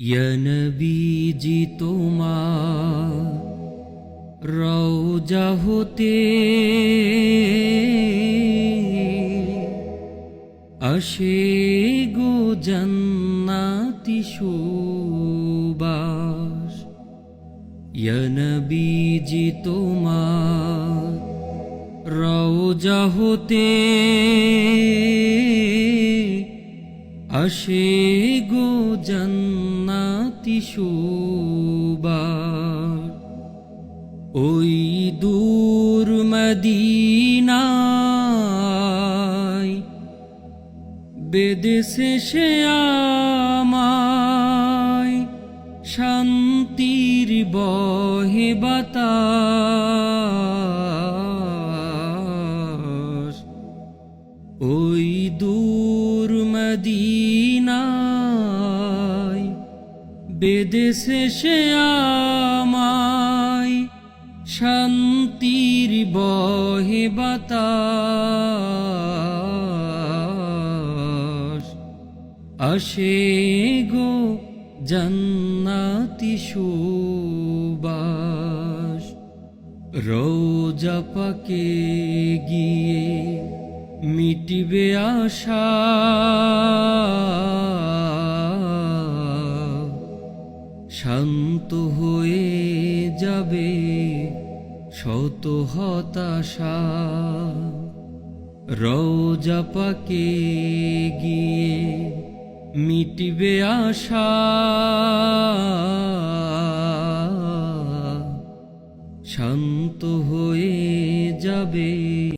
নবীজি তোমার রওজা হতে আসে গো জন্নাতি সুবাস। নবীজি তোমার রওজা হতে আসে গো জন্নাতি সুবার। ওই দূর মদিনায় বেদেশে সে আমায়। শান্তির বহে বাতাস। ওই দূর মদিনায় বেদেশে সে আমায় শান্তির বহে বাতাস। আসে গো জান্নাতি সুবাস রোজা পাকে গিয়ে মিটিবে আশা। শান্ত হয়ে যাবে শত হতাশা। রোজা পাকে গিয়ে মিটিবে আশা। শান্ত হয়ে যাবে